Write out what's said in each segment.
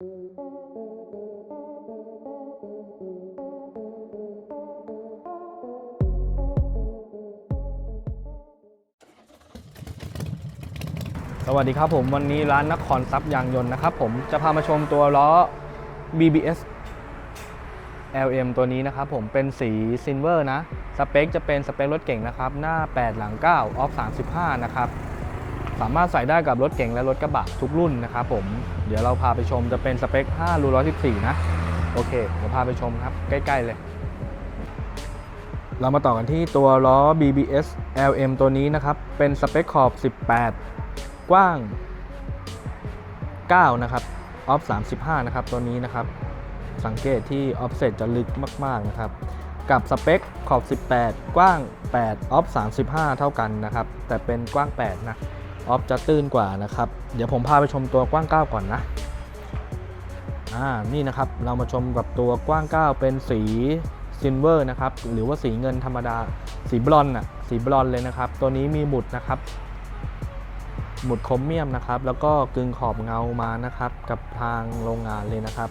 สวัสดีครับผมวันนี้ร้านนครทรัพย์ยางยนต์นะครับผมจะพามาชมตัวล้อ BBS LM ตัวนี้นะครับผมเป็นสีซิลเวอร์นะสเปคจะเป็นสเปครถเก่งนะครับหน้า 8 หลัง 9 ออฟ 35 นะครับ สามารถใส่ได้กับรถเก่งและรถกระบะทุกรุ่นนะครับผม เดี๋ยวเราพาไปชมจะเป็นสเปค 5 รู 114 นะ โอเค เดี๋ยวพาไปชมครับ ใกล้ ๆ เลย เรามาต่อกันที่ตัวล้อ BBS LM ตัวนี้นะครับ เป็นสเปคขอบ 18 กว้าง 9 นะครับ ออฟ 35 นะครับ ตัวนี้นะครับ สังเกตที่ออฟเซตจะลึกมาก ๆ นะครับกับสเปคขอบ 18 กว้าง 8 ออฟ 35 เท่ากันนะครับ แต่เป็นกว้าง 8 นะ ออฟจะตื้นกว่านะครับ เดี๋ยวผมพาไปชมตัวกว้าง 9 ก่อนนะอ่านี่นะครับเรามาชมกับตัวกว้าง 9 เป็นสีซิลเวอร์นะครับหรือว่าสีเงินธรรมดา สีบลอนด์น่ะสีบลอนด์เลยนะครับ ตัวนี้มีหมุดนะครับหมุดครเมียมนะครับ แล้วก็กึงขอบเงามานะครับ กับทางโรงงานเลยนะครับ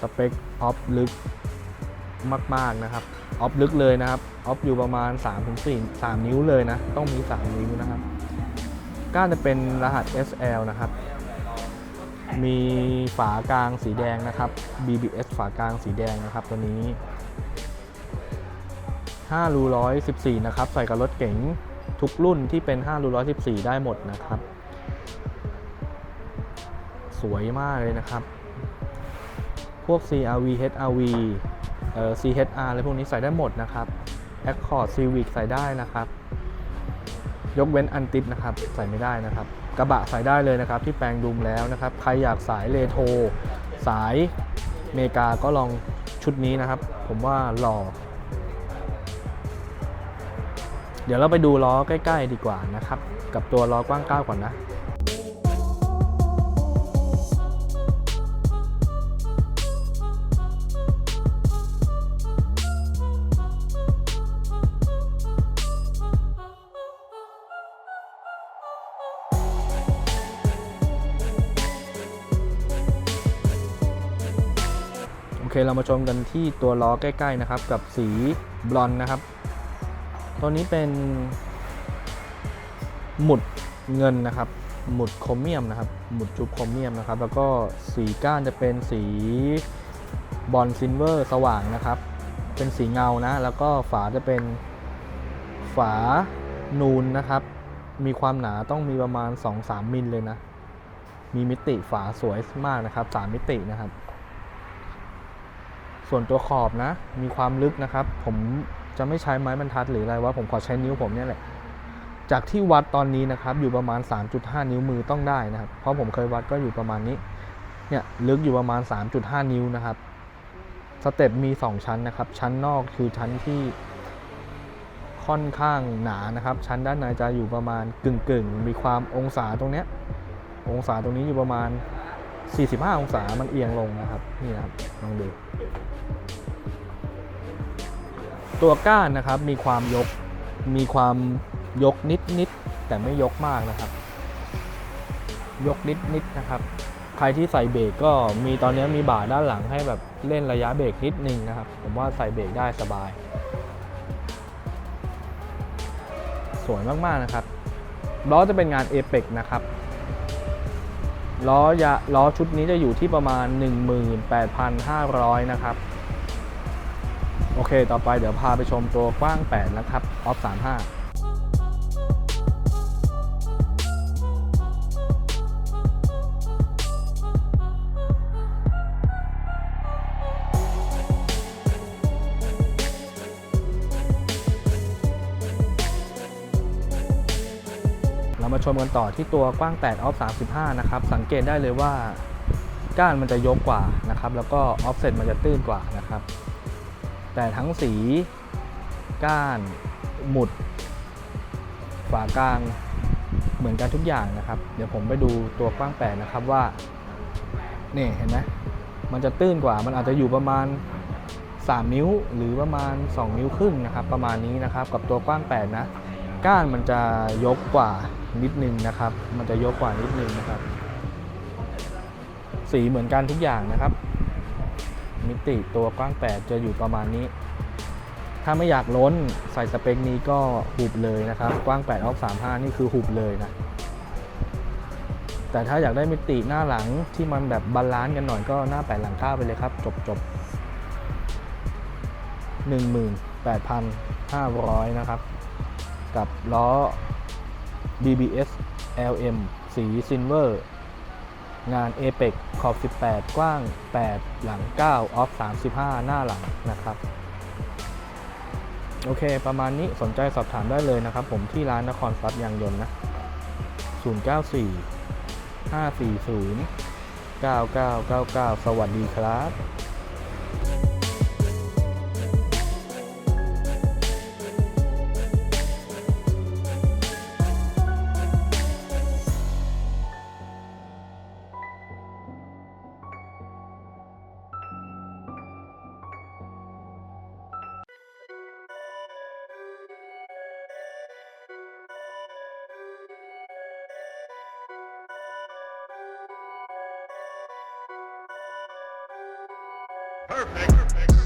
สเปคออฟลึกมากๆนะครับออฟลึกเลยนะครับออฟอยู่ประมาณ 3-4 3นิ้วเลยนะ ต้องมี 3 นิ้วนะครับ ก้านจะเป็นรหัส SL นะครับ มีฝากลางสีแดงนะครับ BBS ฝากลางสีแดงนะครับตัวนี้5รู114 นะครับ ใส่กับรถเก๋งทุกรุ่นที่เป็น5รู114 ได้หมดนะครับ สวยมากเลยนะครับ พวก CRV HRV เอ่อ CHR อะไรพวกนี้ใส่ได้หมดนะครับ Accord Civic ใส่ได้นะครับ ยกเว้นอันติดนะครับใส่ไม่ได้นะครับ กระบะใส่ได้เลยนะครับ ที่แปลงดุมแล้วนะครับ ใครอยากสายเลโทรสายเมกาก็ลองชุดนี้นะครับ ผมว่าหล่อเดี๋ยวเราไปดูล้อใกล้ ๆ ดีกว่านะครับ กับตัวล้อกว้างก้าก่อนนะ เคเรามาชมกันที่ตัวล้อใกล้ๆนะครับ กับสีบลอนนะครับ ตัวนี้เป็น หมุดเงินนะครับ หมุดโครเมียมนะครับ หมุดจุบโครเมียมนะครับ แล้วก็สีก้านจะเป็นสีบอลซิลเวอร์สว่างนะครับ เป็นสีเงานะ แล้วก็ฝาจะเป็นฝานูนนะครับ มีความหนาต้องมีประมาณ 2-3 มิลเลยนะ มีมิติฝาสวยมากนะครับ 3 มิตินะครับ ส่วนตัวขอบนะ มีความลึกนะครับ ผมจะไม่ใช้ไม้บรรทัดหรืออะไรว่าผมขอใช้นิ้วผมเนี่ยแหละ จากที่วัดตอนนี้นะครับ อยู่ประมาณ 3.5 นิ้วมือต้องได้นะครับ เพราะผมเคยวัดก็อยู่ประมาณนี้ เนี่ยลึกอยู่ประมาณ 3.5 นิ้วนะครับ สเต็ปมี 2 ชั้นนะครับ ชั้นนอกคือชั้นที่ค่อนข้างหนานะครับ ชั้นด้านในจะอยู่ประมาณกึ่งๆ มีความองศาตรงเนี้ย องศาตรงนี้อยู่ประมาณ 45 องศามันเอียงลงนะครับ นี่นะครับ ลองดู ตัวก้านนะครับมีความยก มีความยกนิดนิดแต่ไม่ยกมากนะครับ ยกนิดนิดนะครับ ใครที่ใส่เบรกก็มีตอนนี้มีบ่าด้านหลังให้แบบเล่นระยะเบรกนิดนึงนะครับ ผมว่าใส่เบรกได้สบาย สวยมากๆนะครับล้อจะเป็นงานเอเปกนะครับ ล้อยาล้อชุดนี้จะอยู่ที่ประมาณ 18,500 นะครับ โอเค ต่อไปเดี๋ยวพาไปชมตัวกว้าง 8 นะครับ ออฟ 35 รามาชมกันต่อที่ตัวกว้าง 8 ออฟ 35 นะครับ สังเกตได้เลยว่าก้านมันจะยกกว่านะครับ แล้วก็ออฟเซ็ตมันจะตื้นกว่านะครับ แต่ทั้งสีก้านหมุด ฝากลางเหมือนกันทุกอย่างนะครับ เดี๋ยวผมไปดูตัวกว้าง 8 นะครับว่านี่เห็นไหมมันจะตื้นกว่า มันอาจจะอยู่ประมาณ 3 นิ้วหรือประมาณ 2 นิ้วครึ่งนะครับ ประมาณนี้นะครับ กับตัวกว้าง 8 นะ ก้านมันจะยกกว่า นิดนึงนะครับ มันจะยกกว่านิดนึงนะครับ สีเหมือนกันทุกอย่างนะครับ มิติตัวกว้าง 8 จะอยู่ประมาณนี้ ถ้าไม่อยากล้นใส่สเปคนี้ก็หุบเลยนะครับ กว้าง 8 ออฟ 35 นี่คือหุบเลยนะ แต่ถ้าอยากได้มิติหน้าหลังที่มันแบบบาลานซ์กันหน่อยก็หน้า 8 หลัง 9 ไปเลยครับ จบจบ18,500 นะครับ กับล้อ BBS LM สีซิลเวอร์ งาน Apex ขอบ 18 กว้าง 8 หลัง 9 ออฟ 35 หน้าหลังนะครับ โอเค ประมาณนี้สนใจสอบถามได้เลยนะครับ ผมที่ร้านนครทรัพย์ยางยนต์นะ 094 540 9999 สวัสดีครับ Perfect. Perfect.